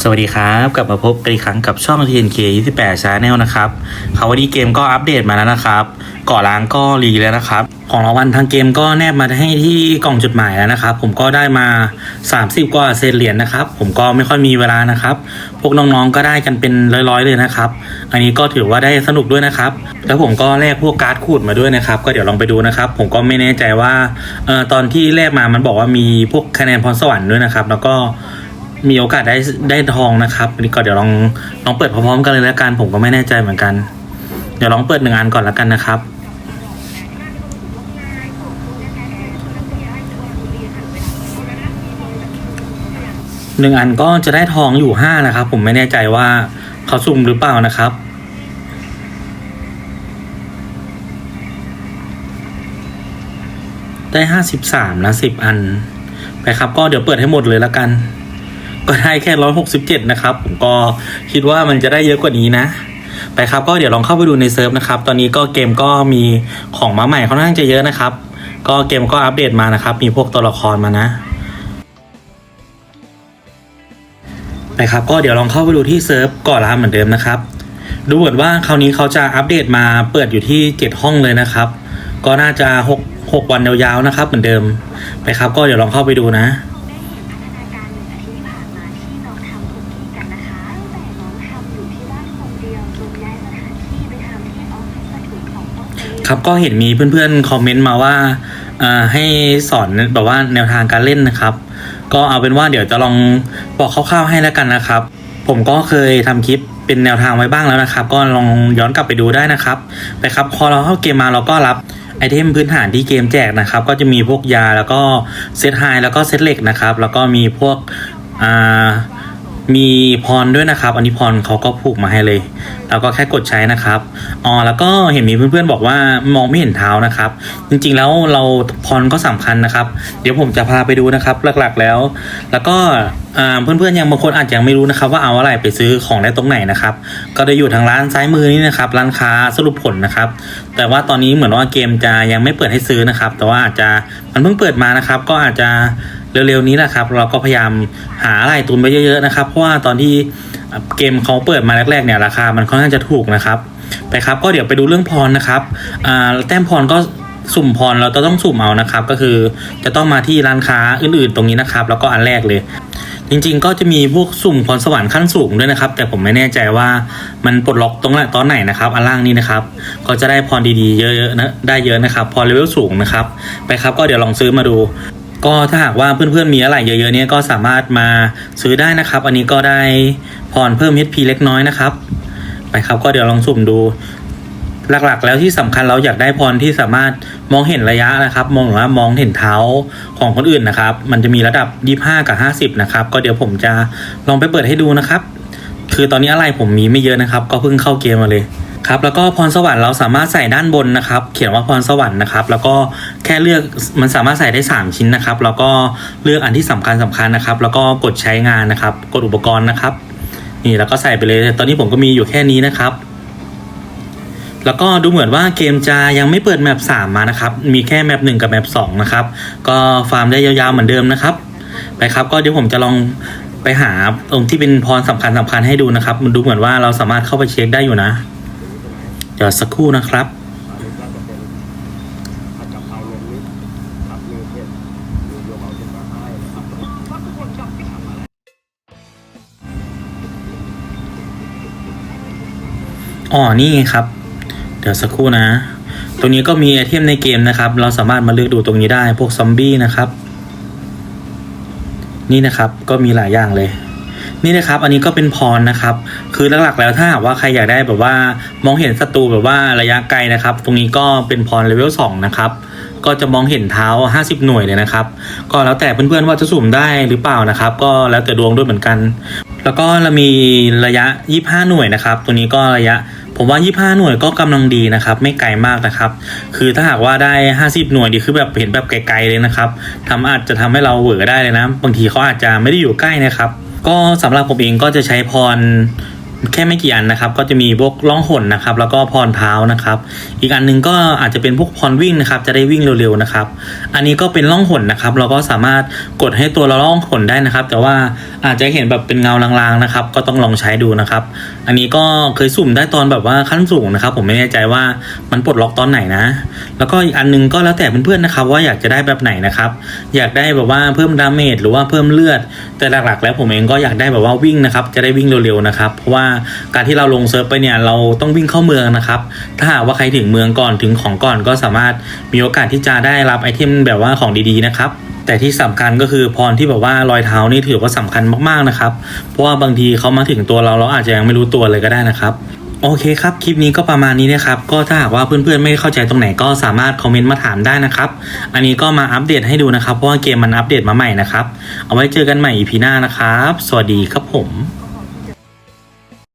สวัสดีครับ กลับมาพบกันอีกครั้งกับช่อง TNK 28 Channel นะครับเขาวันนี้เกมก็อัปเดตมาแล้วนะครับก่อล้างก็รีแล้วนะครับ ของรางวัลทางเกมก็แนบมาให้ที่กล่องจดหมายแล้วนะครับ ผมก็ได้มา 30 กว่าเศษเหรียญนะครับ ผมก็ไม่ค่อยมีเวลานะครับ พวกน้องๆก็ได้กันเป็นร้อยๆเลยนะครับ อันนี้ก็ถือว่าได้สนุกด้วยนะครับ แล้วผมก็แลกพวกการ์ดขูดมาด้วยนะครับ ก็เดี๋ยวลองไปดูนะครับ ผมก็ไม่แน่ใจว่าออตอนที่แลกมามันบอกว่ามีพวกคะแนนพรสวรรค์ด้วยนะครับ แล้วก็ มีโอกาสได้ได้ทองนะครับอันนี้ก็เดี๋ยวลองลองเปิดพร้อมๆกันเลยแล้วกันผมก็ไม่แน่ใจเหมือนกัน เดี๋ยวลองเปิดหนึ่งอันก่อนแล้วกันนะครับ หนึ่งอันก็จะได้ทองอยู่ห้านะครับ ผมไม่แน่ใจว่าเขาสุ่มหรือเปล่านะครับได้ห้าสิบสามนะสิบอันไปครับ ก็เดี๋ยวเปิดให้หมดเลยแล้วกัน ก็ได้แค่ร้อยหกสิบเจ็ดนะครับผมก็คิดว่ามันจะได้เยอะกว่านี้นะไปครับก็เดี๋ยวลองเข้าไปดูในเซิร์ฟนะครับ ตอนนี้ก็เกมก็มีของมาใหม่ค่อนข้างจะเยอะนะครับ ก็เกมก็อัปเดตมานะครับ มีพวกตัวละครมานะไปครับก็เดี๋ยวลองเข้าไปดูที่เซิร์ฟก่อนละเหมือนเดิมนะครับ ดูเหมือนว่าคราวนี้เขาจะอัปเดตมาเปิดอยู่ที่เจ็ดห้องเลยนะครับ ก็น่าจะหกหกวันยาวๆนะครับ เหมือนเดิมไปครับ ก็เดี๋ยวลองเข้าไปดูนะ ครับก็เห็นมีเพื่อนๆคอมเมนต์มาว่าให้สอนแบบว่าแนวทางการเล่นนะครับ ก็เอาเป็นว่าเดี๋ยวจะลองบอกคร่าวๆให้แล้วกันนะครับ ผมก็เคยทำคลิปเป็นแนวทางไว้บ้างแล้วนะครับ ก็ลองย้อนกลับไปดูได้นะครับ ไปครับพอเราเข้าเกมมาเราก็รับไอเทมพื้นฐานที่เกมแจกนะครับ ก็จะมีพวกยาแล้วก็เซตไฮแล้วก็เซตเหล็กนะครับ แล้วก็มีพวกอ่า มีพรด้วยนะครับ อันนี้พรเขาก็ผูกมาให้เลย แล้วก็แค่กดใช้นะครับอ๋อแล้วก็เห็นมีเพื่อนๆบอกว่ามองไม่เห็นเท้านะครับ จริงๆแล้วเราพรก็สำคัญนะครับ เดี๋ยวผมจะพาไปดูนะครับ หลักๆแล้ว แล้วก็เพื่อนๆยังบางคนอาจจะยังไม่รู้นะครับ ว่าเอาอะไรไปซื้อของได้ตรงไหนนะครับ ก็ได้อยู่ทางร้านซ้ายมือนี่นะครับ ร้านค้าสรุปผลนะครับ แต่ว่าตอนนี้เหมือนว่าเกมจะยังไม่เปิดให้ซื้อนะครับ แต่ว่าอาจจะมันเพิ่งเปิดมานะครับ ก็อาจจะ เร็วๆนี้แหละครับ เราก็พยายามหาอะไรตุนไว้เยอะๆนะครับ เพราะว่าตอนที่เกมเขาเปิดมาแรกๆเนี่ยราคามันค่อนข้างจะถูกนะครับ ไปครับก็เดี๋ยวไปดูเรื่องพรนะครับแต้มพรก็สุ่มพรเราต้องสุ่มเอานะครับ ก็คือจะต้องมาที่ร้านค้าอื่นๆตรงนี้นะครับ แล้วก็อันแรกเลย จริงๆ ก็จะมีพวกสุ่มพรสวรรค์ขั้นสูงด้วยนะครับ แต่ผมไม่แน่ใจว่ามันปลดล็อกตรงไหนตอนไหนนะครับอันล่างนี้นะครับ ก็จะได้พรดีๆเยอะๆนะได้เยอะนะครับพรเลเวลสูงนะครับ ไปครับก็เดี๋ยวลองซื้อมาดู ก็ถ้าหากว่าเพื่อนๆมีอะไรเยอะๆเนี่ยก็สามารถมาซื้อได้นะครับ อันนี้ก็ได้พรเพิ่ม HP เล็กน้อยนะครับ ไปครับก็เดี๋ยวลองสุ่มดู หลักๆ แล้วที่สำคัญเราอยากได้พรที่สามารถมองเห็นระยะนะครับ มองหรือว่ามองเห็นเท้าของคนอื่นนะครับ มันจะมีระดับ 25 กับ 50 นะครับ ก็เดี๋ยวผมจะลองไปเปิดให้ดูนะครับ คือตอนนี้อะไรผมมีไม่เยอะนะครับ ก็เพิ่งเข้าเกมมาเลย ครับแล้วก็พรสวรรค์เราสามารถใส่ด้านบนนะครับ เขียนว่าพรสวรรค์นะครับแล้วก็แค่เลือกมันสามารถใส่ได้ 3 ชิ้นนะครับ แล้วก็เลือกอันที่สำคัญสำคัญนะครับ แล้วก็กดใช้งานนะครับ กดอุปกรณ์นะครับ นี่แล้วก็ใส่ไปเลย ตอนนี้ผมก็มีอยู่แค่นี้นะครับ แล้วก็ดูเหมือนว่าเกมจะยังไม่เปิดแมป3มานะครับ มีแค่แมป1กับแมป2นะครับ ก็ฟาร์มได้ยาวๆเหมือนเดิมนะครับ ไปครับก็เดี๋ยวผมจะลองไปหาตรงที่เป็นพรสำคัญสำคัญให้ดูนะครับ มันดูเหมือนว่าเราสามารถเข้าไปเช็คได้อยู่นะ เดี๋ยวสักครู่นะครับ อ๋อ นี่ไงครับ เดี๋ยวสักครู่นะ ตรงนี้ก็มีไอเทมในเกมนะครับ เราสามารถมาเลือกดูตรงนี้ได้ พวกซอมบี้นะครับ นี่นะครับ ก็มีหลายอย่างเลย นี่นะครับอันนี้ก็เป็นพรนะครับ คือหลักๆแล้วถ้าหากว่าใครอยากได้แบบว่ามองเห็นศัตรูแบบว่าระยะไกลนะครับ ตรงนี้ก็เป็นพรเลเวล2นะครับก็จะมองเห็นเท้า 50 หน่วยเลยนะครับ ก็แล้วแต่เพื่อนๆว่าจะสุ่มได้หรือเปล่านะครับ ก็แล้วแต่ดวงด้วยเหมือนกัน แล้วก็เรามีระยะ 25 หน่วยนะครับ ตัวนี้ก็ระยะผมว่า 25 หน่วยก็กำลังดีนะครับ ไม่ไกลมากนะครับ คือถ้าหากว่าได้ 50 หน่วยดีคือแบบเห็นแบบไกลๆเลยนะครับทำอาจจะทำให้เราเหวอได้เลยนะ บางทีเขาอาจจะไม่ได้อยู่ใกล้นะครับ ก็สำหรับผมเองก็จะใช้พร แค่ไม่กี่อันนะครับ ก็จะมีพวกล่องหนนะครับ แล้วก็พรเท้านะครับ อีกอันหนึงก็อาจจะเป็นพวกพรวิ่งนะครับ จะได้วิ่งเร็วๆนะครับ อันนี้ก็เป็นล่องหนนะครับ เราก็สามารถกดให้ตัวเราล่องหนได้นะครับ แต่ว่าอาจจะเห็นแบบเป็นเงาลางๆนะครับ ก็ต้องลองใช้ดูนะครับ อันนี้ก็เคยสุ่มได้ตอนแบบว่าขั้นสูงนะครับ ผมไม่แน่ใจว่ามันปลดล็อกตอนไหนนะ แล้วก็อีกอันหนึงก็แล้วแต่เพื่อนๆนะครับ ว่าอยากจะได้แบบไหนนะครับ อยากได้แบบว่าเพิ่มดาเมจหรือว่าเพิ่มเลือด แต่หลักๆ แล้วผมเองก็อยากได้แบบว่าวิ่งนะครับ จะได้วิ่งเร็วๆนะครับ เพราะว่าการที่เราลงเซิร์ฟไปเนี่ยเราต้องวิ่งเข้าเมืองนะครับ ถ้าหากว่าใครถึงเมืองก่อนถึงของก่อนก็สามารถมีโอกาสที่จะได้รับไอเทมแบบว่าของดีๆนะครับแต่ที่สำคัญก็คือพรที่แบบว่ารอยเท้านี่ถือว่าสำคัญมากๆนะครับ เพราะว่าบางทีเขามาถึงตัวเราเราอาจจะยังไม่รู้ตัวเลยก็ได้นะครับโอเคครับ คลิปนี้ก็ประมาณนี้นะครับ ก็ถ้าหากว่าเพื่อนๆ ไม่เข้าใจตรงไหนก็สามารถคอมเมนต์มาถามได้นะครับ อันนี้ก็มาอัปเดตให้ดูนะครับ เพราะว่าเกมมันอัปเดตมาใหม่นะครับ เอาไว้เจอกันใหม่ EP หน้านะครับ สวัสดีครับผม